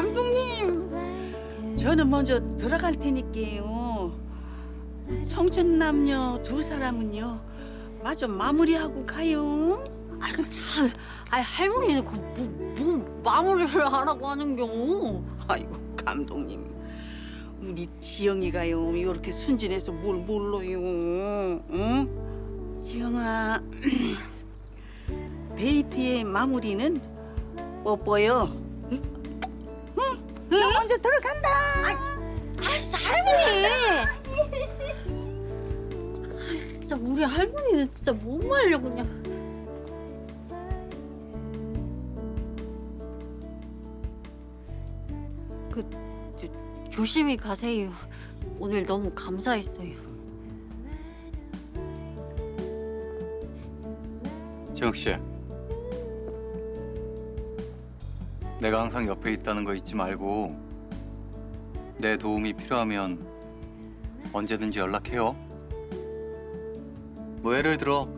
감독님, 저는 먼저 들어갈 테니까요. 청춘 남녀 두 사람은요, 마저 마무리하고 가요. 아이고 참, 아이 할머니는 그뭐 뭐 마무리를 하라고 하는겨. 아이고 감독님, 우리 지영이가요 이렇게 순진해서 뭘 몰라요, 응? 지영아, 데이트의 마무리는 뽀뽀요. 응? 나 먼저 들어간다. 아이 진짜 할머니. 아이 진짜 우리 할머니는 진짜 못 말려 그냥. 그 저, 조심히 가세요. 오늘 너무 감사했어요. 지영 씨. 내가 항상 옆에 있다는 거 잊지 말고 내 도움이 필요하면 언제든지 연락해요. 뭐 예를 들어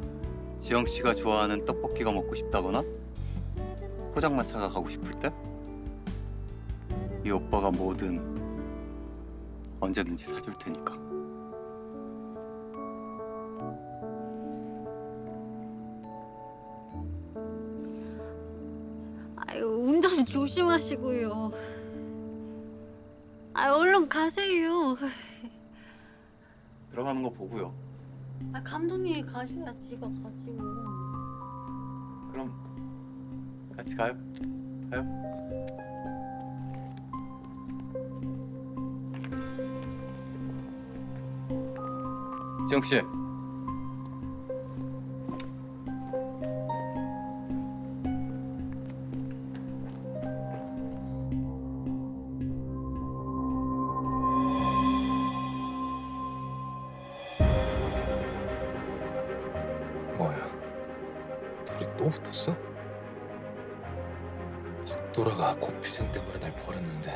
지영 씨가 좋아하는 떡볶이가 먹고 싶다거나 포장마차가 가고 싶을 때 이 오빠가 뭐든 언제든지 사줄 테니까. 운전 조심하시고요. 아 얼른 가세요. 들어가는 거 보고요. 아 감독님이 가셔야 지가 가지고. 그럼 같이 가요. 가요. 지영 씨. 뭐야? 둘이 또 붙었어? 박도라가 고필승 때문에 날 버렸는데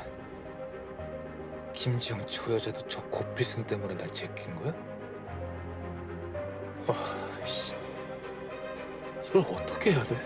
김지영 저 여자도 저 고필승 때문에 날 제낀 거야? 와, 씨. 이걸 어떻게 해야 돼?